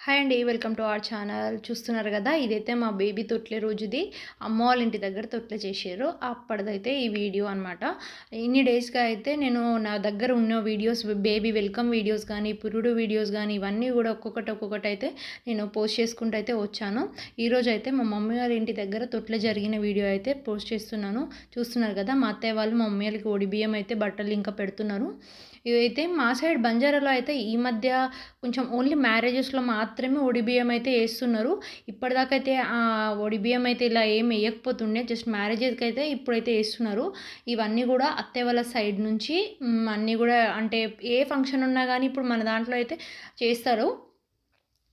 Hi అండి welcome to our channel. చూస్తున్నారు కదా ఇదైతే మా బేబీ తొట్లే రోజుది. అమ్మ వాళ్ళ ఇంటి దగ్గర తొట్లే చేసారు అప్పటిదైతే ఈ వీడియో అనమాట ఇన్ని డేస్గా అయితే నేను నా దగ్గర ఉన్న వీడియోస్ బేబీ వెల్కమ్ వీడియోస్ కానీ పురుడు వీడియోస్ కానీ ఇవన్నీ కూడా ఒక్కొక్కటి ఒక్కొక్కటి అయితే నేను పోస్ట్ చేసుకుంటూ అయితే వచ్చాను. ఈరోజు అయితే మా మమ్మీ వాళ్ళ ఇంటి దగ్గర తొట్లే జరిగిన వీడియో అయితే పోస్ట్ చేస్తున్నాను. చూస్తున్నారు కదా మా అత్తయ్య వాళ్ళు మా మమ్మీ వాళ్ళకి ఒడి బియ్యం అయితే బట్టలు ఇంకా పెడుతున్నారు. ఇవైతే మా సైడ్ బంజారాలో అయితే ఈ మధ్య కొంచెం ఓన్లీ మ్యారేజెస్లో మాత్రమే ఒడిబియ్యం అయితే వేస్తున్నారు. ఇప్పటిదాకా అయితే ఒడిబియ్యం అయితే ఇలా ఏం వేయకపోతుండే జస్ట్ మ్యారేజెస్కి అయితే ఇప్పుడైతే వేస్తున్నారు. ఇవన్నీ కూడా అత్తే వాళ్ళ సైడ్ నుంచి అన్నీ కూడా అంటే ఏ ఫంక్షన్ ఉన్నా కానీ ఇప్పుడు మన దాంట్లో అయితే చేస్తారు.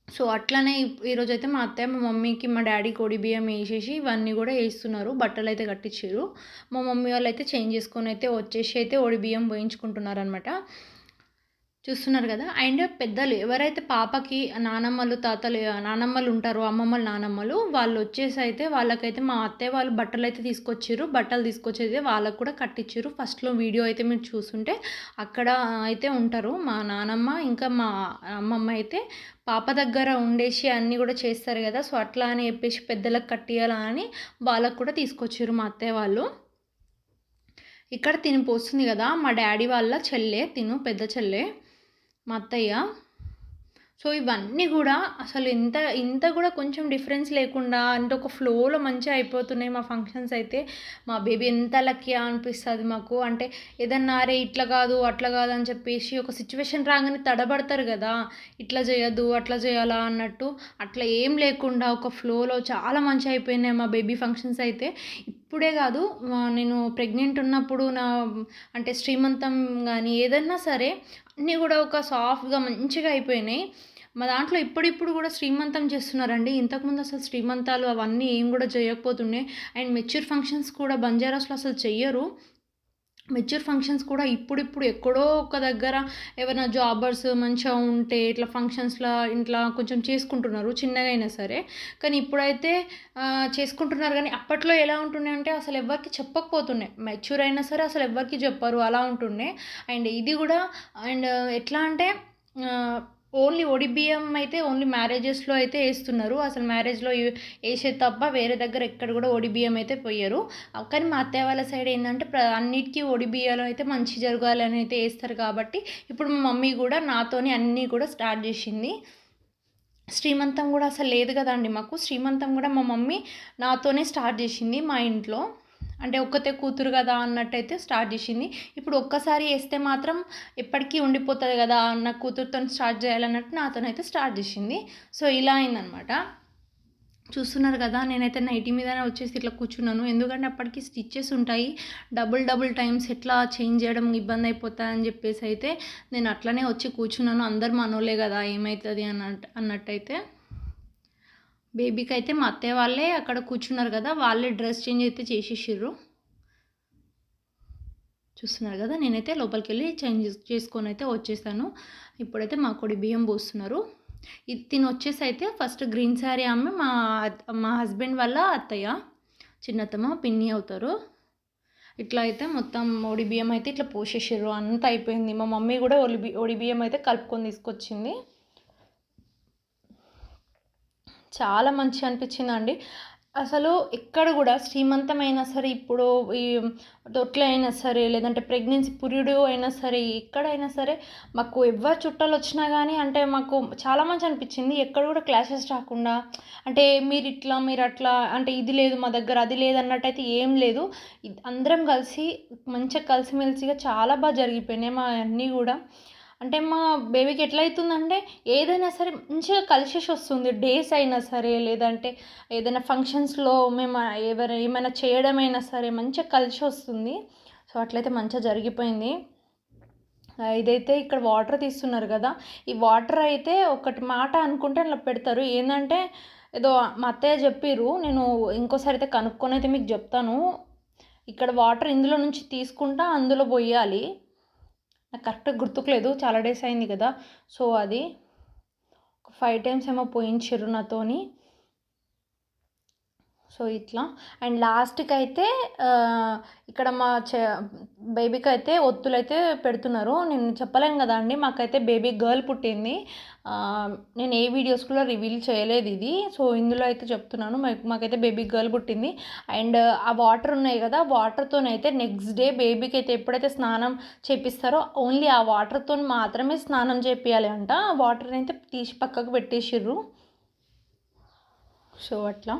సో అట్లనే ఈరోజు అయితే మా అత్తయ్య మా మమ్మీకి మా డాడీ కోడి బియ్యం వేసేసి ఇవన్నీ కూడా వేస్తున్నారు. బట్టలు అయితే కట్టించారు. మా మమ్మీ వాళ్ళు అయితే చేంజ్ చేసుకొని అయితే వచ్చేసి అయితే ఒడి బియ్యం పోయించుకుంటున్నారు అనమాట చూస్తున్నారు కదా. అండ్ పెద్దలు ఎవరైతే పాపకి నానమ్మలు తాతలు నానమ్మలు ఉంటారో అమ్మమ్మలు నానమ్మలు వాళ్ళు వచ్చేసి అయితే వాళ్ళకైతే మా అత్తయ్య వాళ్ళు బట్టలు అయితే తీసుకొచ్చారు. బట్టలు తీసుకొచ్చి అయితే వాళ్ళకు కూడా కట్టించారు ఫస్ట్లో వీడియో అయితే మీరు చూస్తుంటే అక్కడ అయితే ఉంటారు. మా నానమ్మ ఇంకా మా అమ్మమ్మ అయితే పాప దగ్గర ఉండేసి అన్నీ కూడా చేస్తారు కదా. సో అట్లా అని చెప్పేసి పెద్దలకు కట్టియాలా అని వాళ్ళకు కూడా తీసుకొచ్చారు మా అత్తయ్య వాళ్ళు. ఇక్కడ తిని పోస్తుంది కదా. మా డాడీ వాళ్ళ చెల్లె తిను పెద్ద చెల్లె. మా అత్తయ్య. సో ఇవన్నీ కూడా అసలు ఇంత ఇంత కూడా కొంచెం డిఫరెన్స్ లేకుండా అంటే ఒక ఫ్లోలో మంచిగా అయిపోతున్నాయి మా ఫంక్షన్స్ అయితే. మా బేబీ ఎంత లక్కీ అనిపిస్తుంది మాకు. అంటే ఏదన్నా అరే ఇట్లా కాదు అట్లా కాదు అని చెప్పేసి ఒక సిచ్యువేషన్ రాగానే తడబడతారు కదా. ఇట్లా చేయొద్దు అట్లా చేయాలా అన్నట్టు. అట్లా ఏం లేకుండా ఒక ఫ్లోలో చాలా మంచిగా అయిపోయినాయి మా బేబీ ఫంక్షన్స్ అయితే. ఇప్పుడే కాదు నేను ప్రెగ్నెంట్ ఉన్నప్పుడు నా అంటే శ్రీమంతం కానీ ఏదన్నా సరే అన్నీ కూడా ఒక సాఫ్ట్గా మంచిగా అయిపోయినాయి. మా దాంట్లో ఇప్పుడిప్పుడు కూడా శ్రీమంతం చేస్తున్నారండి. ఇంతకుముందు అసలు శ్రీమంతాలు అవన్నీ ఏం కూడా చేయకపోతున్నాయి అండ్ మెచ్యూర్ ఫంక్షన్స్ కూడా బంజారాస్లో అసలు చెయ్యరు. మెచ్యూర్ ఫంక్షన్స్ కూడా ఇప్పుడిప్పుడు ఎక్కడో ఒక దగ్గర ఏమైనా జాబర్స్ మంచిగా ఉంటే ఇట్లా ఫంక్షన్స్లో ఇంట్లో కొంచెం చేసుకుంటున్నారు చిన్నగా అయినా సరే. కానీ ఇప్పుడైతే చేసుకుంటున్నారు కానీ అప్పట్లో ఎలా ఉంటున్నాయి అంటే అసలు ఎవరికి చెప్పకపోతున్నాయి మెచ్యూర్ అయినా సరే అసలు ఎవరికి చెప్పరు అలా ఉంటుండే. అండ్ ఇది కూడా అండ్ ఎట్లా అంటే ఓన్లీ ఒడి బియ్యం అయితే ఓన్లీ మ్యారేజెస్లో అయితే వేస్తున్నారు. అసలు మ్యారేజ్లో వేసే తప్ప వేరే దగ్గర ఎక్కడ కూడా ఒడి బియ్యం అయితే పోయారు. కానీ మా అత్తయ్య వాళ్ళ సైడ్ ఏంటంటే ప్ర అన్నిటికీ ఒడి బియ్యాలు అయితే మంచి జరగాలని అయితే వేస్తారు కాబట్టి ఇప్పుడు మా మమ్మీ కూడా నాతోనే అన్నీ కూడా స్టార్ట్ చేసింది. శ్రీమంతం కూడా అసలు లేదు కదండి మాకు. శ్రీమంతం కూడా మా మమ్మీ నాతోనే స్టార్ట్ చేసింది మా ఇంట్లో. అంటే ఒక్కతే కూతురు కదా అన్నట్టయితే స్టార్ట్ చేసింది. ఇప్పుడు ఒక్కసారి వేస్తే మాత్రం ఎప్పటికీ ఉండిపోతుంది కదా అన్న కూతురుతో స్టార్ట్ చేయాలన్నట్టు నాతోనైతే స్టార్ట్ చేసింది. సో ఇలా అయిందనమాట చూస్తున్నారు కదా నేనైతే నైటీ మీదనే వచ్చేసి ఇట్లా కూర్చున్నాను. ఎందుకంటే అప్పటికి స్టిచ్చెస్ ఉంటాయి. డబుల్ డబుల్ టైమ్స్ ఎట్లా చేంజ్ చేయడం ఇబ్బంది అయిపోతుందని చెప్పేసి అయితే నేను అట్లనే వచ్చి కూర్చున్నాను. అందరు మనోలే కదా ఏమవుతుంది అన్నట్టు అన్నట్టయితే. బేబీకి అయితే మా అత్తయ్య వాళ్ళే అక్కడ కూర్చున్నారు కదా వాళ్ళే డ్రెస్ చేంజ్ అయితే చేసేసారు చూస్తున్నారు కదా నేనైతే లోపలికి వెళ్ళి చేంజ్ చేసుకొని అయితే వచ్చేసాను. ఇప్పుడైతే మా కొడి బియ్యం పోస్తున్నారు. ఇది తిని వచ్చేసి అయితే ఫస్ట్ గ్రీన్ శారీ ఆమె మా మా హస్బెండ్ వాళ్ళ అత్తయ్య చిన్నతమ్మ పిన్ని అవుతారు. ఇట్లా అయితే మొత్తం ఒడి బియ్యం అయితే ఇట్లా పోసేసారు అంతా అయిపోయింది. మా మమ్మీ కూడా ఒడి బియ్యం అయితే కలుపుకొని తీసుకొచ్చింది. చాలా మంచి అనిపించిందండి. అసలు ఎక్కడ కూడా శ్రీమంతమైనా సరే ఇప్పుడు ఈ తొట్లు అయినా సరే లేదంటే ప్రెగ్నెన్సీ పురుడు అయినా సరే ఎక్కడైనా సరే మాకు ఎవరు చుట్టాలు వచ్చినా కానీ అంటే మాకు చాలా మంచి అనిపించింది. ఎక్కడ కూడా క్లాషెస్ రాకుండా అంటే మీరు ఇట్లా మీరు అట్లా అంటే ఇది లేదు మా దగ్గర అది లేదు అన్నట్టయితే ఏం లేదు. అందరం కలిసి మంచిగా కలిసిమెలిసిగా చాలా బాగా జరిగిపోయినాయి మా అన్నీ కూడా. అంటే మా బేబీకి ఎట్లయితుందంటే ఏదైనా సరే మంచిగా కలిసేసి వస్తుంది డేస్ అయినా సరే లేదంటే ఏదైనా ఫంక్షన్స్లో మేము ఎవరు ఏమైనా చేయడమైనా సరే మంచిగా కలిసి వస్తుంది. సో అట్లయితే మంచిగా జరిగిపోయింది. ఇదైతే ఇక్కడ వాటర్ తీస్తున్నారు కదా ఈ వాటర్ అయితే ఒకటి మాట అనుకుంటే అలా పెడతారు. ఏంటంటే ఏదో మా అత్తయ్య చెప్పిర్రు నేను ఇంకోసారి అయితే కనుక్కొని అయితే మీకు చెప్తాను. ఇక్కడ వాటర్ ఇందులో నుంచి తీసుకుంటా అందులో పోయాలి. నాకు కరెక్ట్గా గుర్తుకులేదు. చాలా డేస్ అయింది కదా. సో అది ఒక ఫైవ్ టైమ్స్ ఏమో పోయించారు నాతోని సో ఇట్లా. అండ్ లాస్ట్కి అయితే ఇక్కడ మా చె బేబీకి అయితే ఒత్తులు అయితే పెడుతున్నారు. నేను చెప్పలేను కదా అండి మాకైతే బేబీ గర్ల్ పుట్టింది. నేను ఏ వీడియోస్ కూడా రివీల్ చేయలేదు ఇది. సో ఇందులో అయితే చెప్తున్నాను మాకైతే బేబీ గర్ల్ పుట్టింది. అండ్ ఆ వాటర్ ఉన్నాయి కదా వాటర్తోనైతే నెక్స్ట్ డే బేబీకి అయితే ఎప్పుడైతే స్నానం చేపిస్తారో ఓన్లీ ఆ వాటర్తో మాత్రమే స్నానం చేపియాలి అంట. ఆ వాటర్ని అయితే తీసి పక్కకు పెట్టేసిర్రు. సో అట్లా.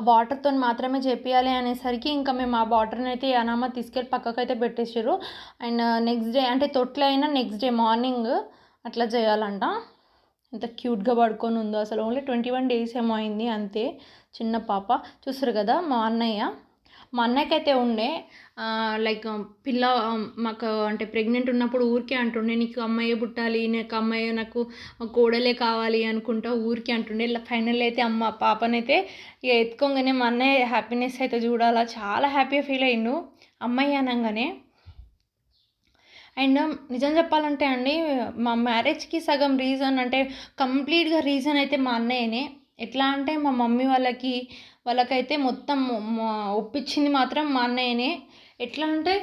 ఆ వాటర్తో మాత్రమే చేపియాలి అనేసరికి ఇంకా మేము ఆ వాటర్ని అయితే అనామ తీసుకెళ్ళి పక్కకు అయితే పెట్టేసారు అండ్ నెక్స్ట్ డే అంటే తొట్లో అయినా నెక్స్ట్ డే మార్నింగ్ అట్లా చేయాలంట. ఎంత క్యూట్గా పడుకొని ఉందో. అసలు ఓన్లీ ట్వంటీ వన్ డేస్ ఏమో అయింది అంతే. చిన్న పాప. చూసారు కదా మా అన్నయ్య. మా అన్నయ్యకి అయితే ఉండే లైక్ పిల్ల మాకు అంటే ప్రెగ్నెంట్ ఉన్నప్పుడు ఊరికే అంటుండే నీకు అమ్మాయి పుట్టాలి నాకు అమ్మాయి నాకు కోడలే కావాలి అనుకుంటా ఊరికే అంటుండే. ఫైనల్ అయితే అమ్మ పాపనైతే ఇక ఎత్తుకోగానే మా అన్నయ్య హ్యాపీనెస్ అయితే చూడాలా. చాలా హ్యాపీగా ఫీల్ అయ్యిండు అమ్మాయి అనగానే. అండ్ నిజం చెప్పాలంటే అండి మా మ్యారేజ్కి సగం రీజన్ అంటే కంప్లీట్గా రీజన్ అయితే మా అన్నయ్యనే. ఎట్లా అంటే మా మమ్మీ వాళ్ళకి వాళ్ళకైతే మొత్తం ఒప్పించింది మాత్రం మా అన్నయ్యనే. ఎట్లా అంటే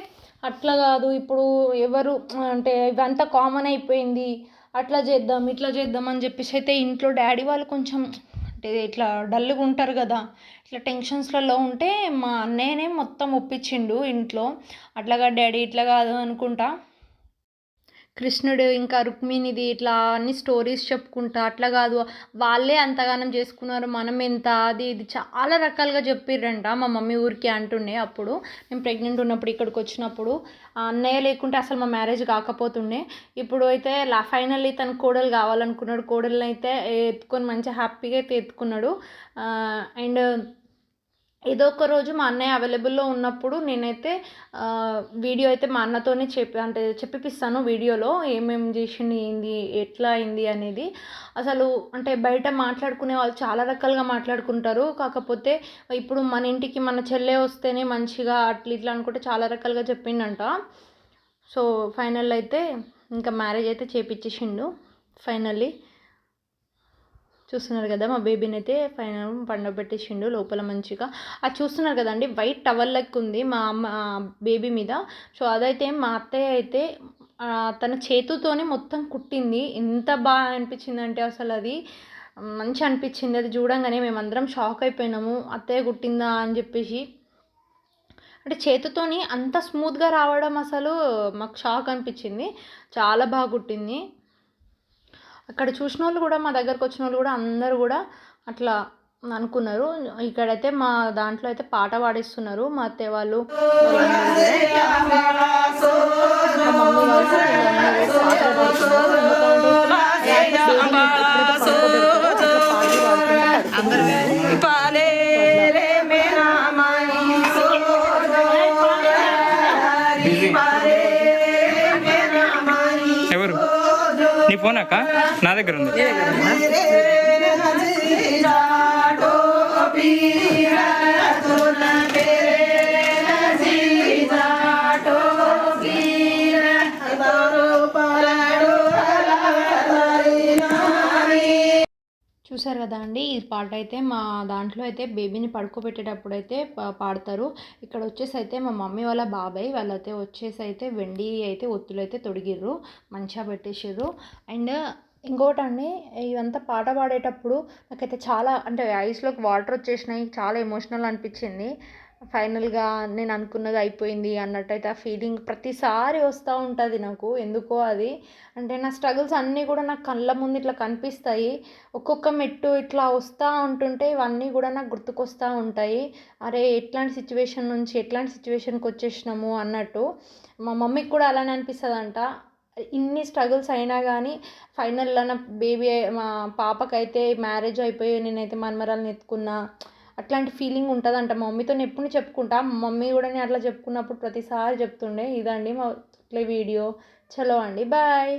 అట్లా కాదు ఇప్పుడు ఎవరు అంటే ఇవంతా కామన్ అయిపోయింది అట్లా చేద్దాం ఇట్లా చేద్దాం అని చెప్పేసి అయితే ఇంట్లో డాడీ వాళ్ళు కొంచెం అంటే ఇట్లా డల్గా ఉంటారు కదా ఇట్లా టెన్షన్స్లలో ఉంటే మా అన్నయ్యనే మొత్తం ఒప్పించిండు ఇంట్లో. అట్లాగా డాడీ ఇట్లా కాదు అనుకుంటా. కృష్ణుడు ఇంకా రుక్మిణిది ఇట్లా అన్ని స్టోరీస్ చెప్పుకుంటా అట్లా కాదు. వాళ్ళే అంతగానం చేసుకున్నారు. మనం ఎంత అది ఇది చాలా రకాలుగా చెప్పిర్రంట మా మమ్మీ ఊరికి అంటుండే అప్పుడు. నేను ప్రెగ్నెంట్ ఉన్నప్పుడు ఇక్కడికి వచ్చినప్పుడు. అన్నయ్య లేకుంటే అసలు మా మ్యారేజ్ కాకపోతుండే. ఇప్పుడు అయితే లా ఫైనల్లీ తన కోడలు కావాలనుకున్నాడు. కోడలని అయితే ఎత్తుకొని మంచిగా హ్యాపీగా అయితే ఎత్తుకున్నాడు. అండ్ ఏదో ఒక రోజు మా అన్నయ్య అవైలబుల్లో ఉన్నప్పుడు నేనైతే వీడియో అయితే మా అన్నతోనే చెప్పి అంటే చెప్పిపిస్తాను వీడియోలో ఏమేమి చేసింది ఏంది ఎట్లా అయింది అనేది. అసలు అంటే బయట మాట్లాడుకునే వాళ్ళు చాలా రకాలుగా మాట్లాడుకుంటారు. కాకపోతే ఇప్పుడు మన ఇంటికి మన చెల్లె వస్తేనే మంచిగా అట్లా ఇట్లా అనుకుంటే చాలా రకాలుగా చెప్పిండంట. సో ఫైనల్ అయితే ఇంకా మ్యారేజ్ అయితే చేపించేసిండు ఫైనల్లీ. చూస్తున్నారు కదా మా బేబీని అయితే ఫైనల్ పండబెట్టేసిండు లోపల మంచిగా. అది చూస్తున్నారు కదండి వైట్ టవల్ లెక్క ఉంది మా అమ్మ బేబీ మీద. సో అదైతే మా అత్తయ్య అయితే తన చేతితోనే మొత్తం కుట్టింది. ఎంత బాగా అనిపించింది అంటే అసలు అది మంచి అనిపించింది. అది చూడంగానే మేమందరం షాక్ అయిపోయినాము. అత్తయ్య కుట్టిందా అని చెప్పేసి. అంటే చేతితోని అంత స్మూత్గా రావడం అసలు మాకు షాక్ అనిపించింది. చాలా బాగా కుట్టింది. అక్కడ చూసిన వాళ్ళు కూడా మా దగ్గరకు వచ్చిన వాళ్ళు కూడా అందరూ కూడా అట్లా అనుకున్నారు. ఇక్కడైతే మా దాంట్లో అయితే పాట పాడిస్తున్నారు. మా అత్తయ్య వాళ్ళు మమ్మీ వాళ్ళు ఫోన్ అక్క నా దగ్గర ఉంది చూసారు కదా అండి ఈ పాట అయితే మా దాంట్లో అయితే బేబీని పడుకోబెట్టేటప్పుడు అయితే పాడతారు. ఇక్కడ వచ్చేసి అయితే మా మమ్మీ వాళ్ళ బాబాయ్ వాళ్ళైతే వచ్చేసి అయితే వెండి అయితే ఒత్తులు అయితే తొడిగిర్రు మంచిగా పెట్టేసారు అండ్ ఇంకోటి అండి పాట పాడేటప్పుడు నాకైతే చాలా అంటే ఐస్లోకి వాటర్ వచ్చేసినాయి చాలా ఎమోషనల్ అనిపించింది. ఫైనల్గా నేను అనుకున్నది అయిపోయింది అన్నట్టయితే ఆ ఫీలింగ్ ప్రతిసారి వస్తూ ఉంటుంది నాకు. ఎందుకో అది. అంటే నా స్ట్రగుల్స్ అన్నీ కూడా నాకు కళ్ళ ముందు ఇట్లా కనిపిస్తాయి. ఒక్కొక్క మెట్టు ఇట్లా వస్తూ ఉంటుంటే ఇవన్నీ కూడా నాకు గుర్తుకొస్తూ ఉంటాయి. అరే ఎట్లాంటి సిచ్యువేషన్ నుంచి ఎట్లాంటి సిచ్యువేషన్కి వచ్చేసినాము అన్నట్టు. మా మమ్మీకి కూడా అలానే అనిపిస్తుందంట. ఇన్ని స్ట్రగుల్స్ అయినా కానీ ఫైనల్లో నా బేబీ మా పాపకైతే మ్యారేజ్ అయిపోయి నేనైతే మన్మరాలను ఎత్తుకున్నా. అట్లాంటి ఫీలింగ్ ఉంటుందంట. మా మమ్మీతో నేను ఎప్పుడు చెప్పుకుంటా? మా మమ్మీ కూడా నేను అట్లా చెప్పుకున్నప్పుడు ప్రతిసారి చెప్తుండే ఇదండి మా వీడియో. చలో అండి. బాయ్.